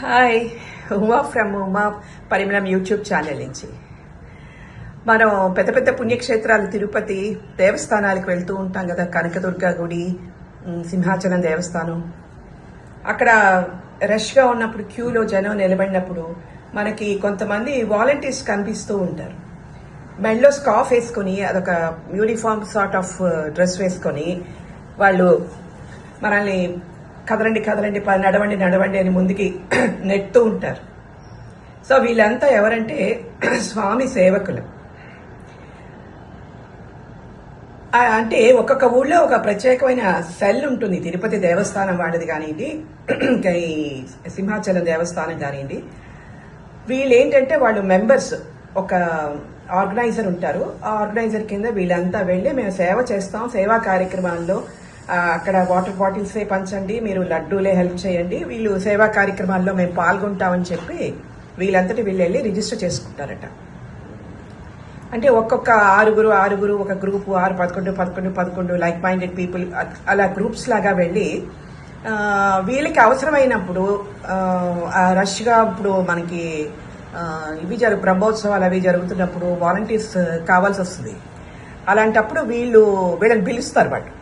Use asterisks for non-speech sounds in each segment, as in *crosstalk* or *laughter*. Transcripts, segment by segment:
Hi Uma from Uma పరిమళం YouTube channel నుంచి. మనం పెద్ద పెద్ద పుణ్యక్షేత్రాలు తిరుపతి దేవస్థానాలకు వెళ్తూ ఉంటాం కదా కనకదుర్గ గుడి సింహాచలం దేవస్థానం. అక్కడ రష్గా ఉన్నప్పుడు క్యూలో జనం నిలబడినప్పుడు మనకి కొంతమంది వాలంటీర్స్ కనిపిస్తూ ఉంటారు. మెడలో స్కాఫ్ వేసుకొని అదొక యూనిఫామ్ సార్ట్ ఆఫ్ డ్రెస్ వేసుకొని వాళ్ళు మనల్ని కదలండి కదలండి నడవండి నడవండి అని ముందుకి *clears throat* నెడుతూ ఉంటారు. సో వీళ్ళంతా ఎవరంటే *clears throat* స్వామి సేవకులు. అంటే ఒక్కొక్క ఊళ్ళో ఒక ప్రత్యేకమైన సెల్ ఉంటుంది. తిరుపతి దేవస్థానం వాళ్ళది కానివ్వండి ఇంకా *clears throat* ఈ సింహాచలం దేవస్థానం కానివ్వండి. వీళ్ళు ఏంటంటే వాళ్ళు మెంబర్స్. ఒక ఆర్గనైజర్ ఉంటారు. ఆ ఆర్గనైజర్ కింద వీళ్ళంతా వెళ్ళి మేము సేవ చేస్తాం. సేవా కార్యక్రమాల్లో అక్కడ వాటర్ బాటిల్సే పంచండి మీరు లడ్డూలే హెల్ప్ చేయండి. వీళ్ళు సేవా కార్యక్రమాల్లో మేము పాల్గొంటామని చెప్పి వీళ్ళంతటి వీళ్ళు వెళ్ళి రిజిస్టర్ చేసుకుంటారట. అంటే ఒక్కొక్క ఆరుగురు ఆరుగురు ఒక గ్రూపు ఆరు పదకొండు పదకొండు పదకొండు లైక్ మైండెడ్ పీపుల్ అలా గ్రూప్స్ లాగా వెళ్ళి వీళ్ళకి అవసరమైనప్పుడు రష్గా ఇప్పుడు మనకి ఇవి జరు బ్రహ్మోత్సవాలు అవి జరుగుతున్నప్పుడు వాలంటీర్స్ కావాల్సి వస్తుంది అలాంటప్పుడు వీళ్ళు వీళ్ళని పిలుస్తారు వాళ్ళు.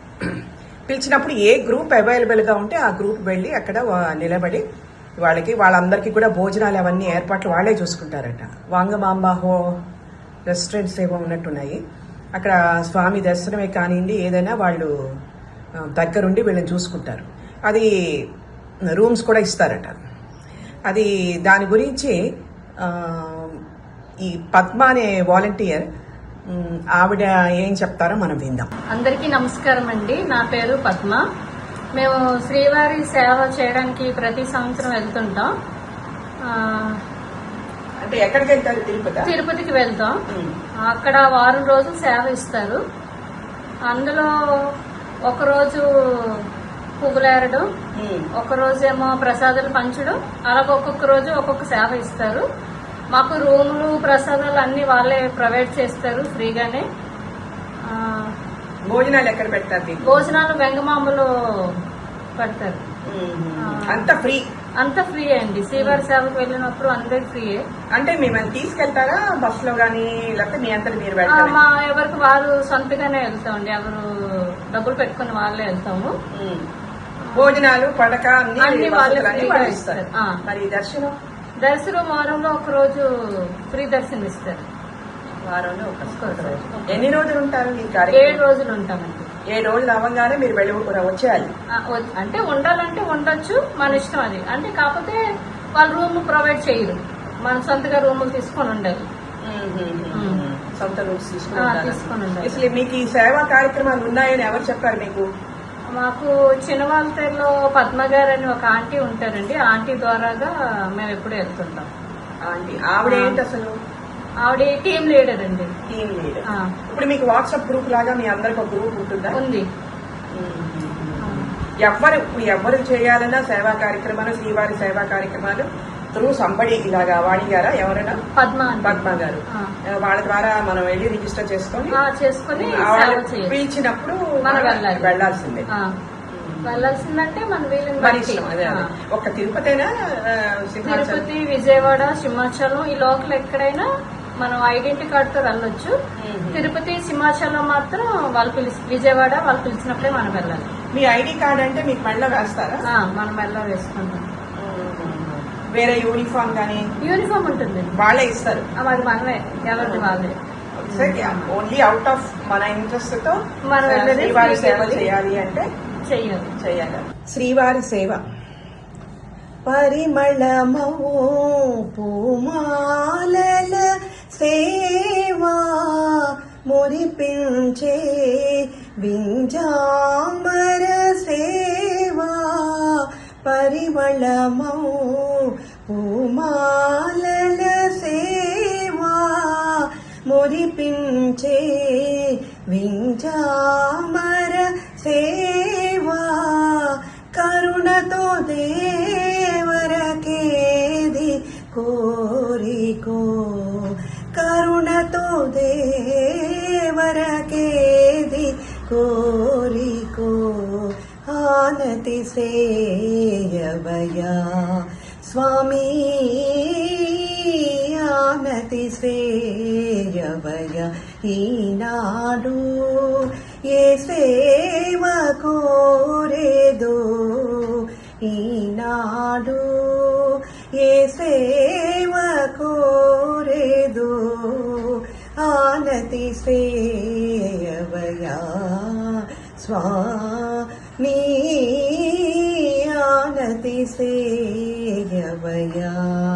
పిలిచినప్పుడు ఏ గ్రూప్ అవైలబుల్గా ఉంటే ఆ గ్రూప్ వెళ్ళి అక్కడ వా- నిలబడి వాళ్ళకి వాళ్ళందరికీ కూడా భోజనాలు అవన్నీ ఏర్పాట్లు వాళ్ళే చూసుకుంటారట. వాంగమాంబాహో రెస్టారెంట్స్ ఏవో ఉన్నట్టున్నాయి. అక్కడ స్వామి దర్శనమే కానివ్వండి ఏదైనా వాళ్ళు దగ్గరుండి వీళ్ళని చూసుకుంటారు. అది రూమ్స్ కూడా ఇస్తారట. అది దాని గురించి ఈ పద్మ అనే వాలంటీర్ ఆవిడ ఏం చెప్తారో మనం విందాం. అందరికీ నమస్కారం అండి. నా పేరు పద్మ. మేము శ్రీవారి సేవ చేయడానికి ప్రతి సంవత్సరం వెళ్తుంటాం. అంటే ఎక్కడికి వెళ్తారు? తిరుపతి? తిరుపతికి వెళ్తాం. అక్కడ వారం రోజులు సేవ ఇస్తారు. అందులో ఒకరోజు పువ్వులేరడం ఒక రోజేమో ప్రసాదాలు పంచడం అలాగ ఒక్కొక్క రోజు ఒక్కొక్క సేవ ఇస్తారు. మాకు రూములు ప్రసాదాలు అన్ని వాళ్ళే ప్రొవైడ్ చేస్తారు ఫ్రీగానే. భోజనాలు ఎక్కడ పెడతారు భోజనాలు వెంగమామలో పెడతారు. అంత ఫ్రీ? అంతా ఫ్రీ అండి. శ్రీవారి సేవకు వెళ్ళినప్పుడు అందరికి ఫ్రీయే అంటే మిమ్మల్ని తీసుకెళ్తారా బస్లో గానీ లేకపోతే మీ మీరు ఎవరికి వారు సొంతగానే వెళ్తామండి. ఎవరు డబ్బులు పెట్టుకుని వాళ్ళే వెళ్తాము. భోజనాలు పడక అన్ని వాళ్ళే. మరి దర్శనం? దర్శనం వారంలో ఒక రోజు ఫ్రీ దర్శనం ఇస్తారు వారంలో ఒక. ఎన్ని రోజులు ఉంటారు ఈ ఏడు రోజులు ఉంటామండి. ఏడు రోజులు అవ్వగానే మీరు వెళ్ళి వచ్చేయాలి. అంటే ఉండాలంటే ఉండొచ్చు మన ఇష్టం అది. అంటే కాకపోతే వాళ్ళు రూమ్ ప్రొవైడ్ చేయరు. మనం సొంతగా రూములు తీసుకొని ఉండాలి. సొంత రూమ్స్ తీసుకొని ఉండాలి. అసలు మీకు ఈ సేవా కార్యక్రమాలు ఉన్నాయని ఎవరు చెప్పారు మీకు? మాకు చిన్నవాళ్ళతేరులో పద్మ గారు అని ఒక ఆంటీ ఉంటారండి. ఆంటీ ద్వారాగా మేము ఎప్పుడు వెళ్తుంటాం. ఆంటీ ఆవిడ ఏంటి అసలు? ఆవిడ టీం లీడర్ అండి. Team leader. ఇప్పుడు మీకు వాట్సాప్ గ్రూప్ లాగా మీ అందరికి ఒక గ్రూప్ ఉంటుందా? ఉంది. ఎవ్వరు ఎవ్వరు చేయాలన్నా సేవా కార్యక్రమాలు శ్రీవారి సేవా కార్యక్రమాలు త్రూ సంబడి ఇలాగా వాణి గారా? ఎవరైనా? పద్మ. పద్మ గారు. వాళ్ళ ద్వారా మనం వెళ్ళి రిజిస్టర్ చేసుకొని చేసుకుని పిలిచినప్పుడు మనం మనం వెళ్ళాలి. వెళ్ళాల్సిందే. వెళ్ళాల్సిందంటే మన వీళ్ళని. ఒక్క తిరుపతేనా? తిరుపతి విజయవాడ సింహాచలం ఈ లోకల్ ఎక్కడైనా మనం ఐడెంటి కార్డ్తో వెళ్ళొచ్చు. తిరుపతి సింహాచలం మాత్రం వాళ్ళు పిలిచి విజయవాడ వాళ్ళు పిలిచినప్పుడే మనం వెళ్ళాలి. మీ ఐడి కార్డ్ అంటే మీకు మళ్ళీ వేస్తారా? మనం వెళ్ళ వేసుకుంటాం. వేరే యూనిఫామ్ కానీ యూనిఫామ్ ఉంటుంది. వాళ్ళే ఇస్తారు. అది మనమే. ఎవరిది వాళ్ళే ఓన్లీ అవుట్ ఆఫ్ మన ఇంట్రెస్ట్తో మనం శ్రీవారి సేవ చేయాలి అంటే చెయ్యాలి. చేయాలి శ్రీవారి సేవ. పరిమళమో పూమాలల సేవా మురిపించే వింజాంబర సేవా పరిమళమో పూమాలల సేవా మురిపించే వింజామర సేవా. కరుణతో దేవరకేది కోరికో? కరుణతో దేవరకేది కోరికో? ఆనతి సే స్వామి ఆనతి శ్రేయవయ ఈనాడు. ఏ సేవ కోరేదో ఈనాడు. ఏ సేవ కోరేదో ఆనతి శ్రేయవయా స్వామి ఆనతి 呀。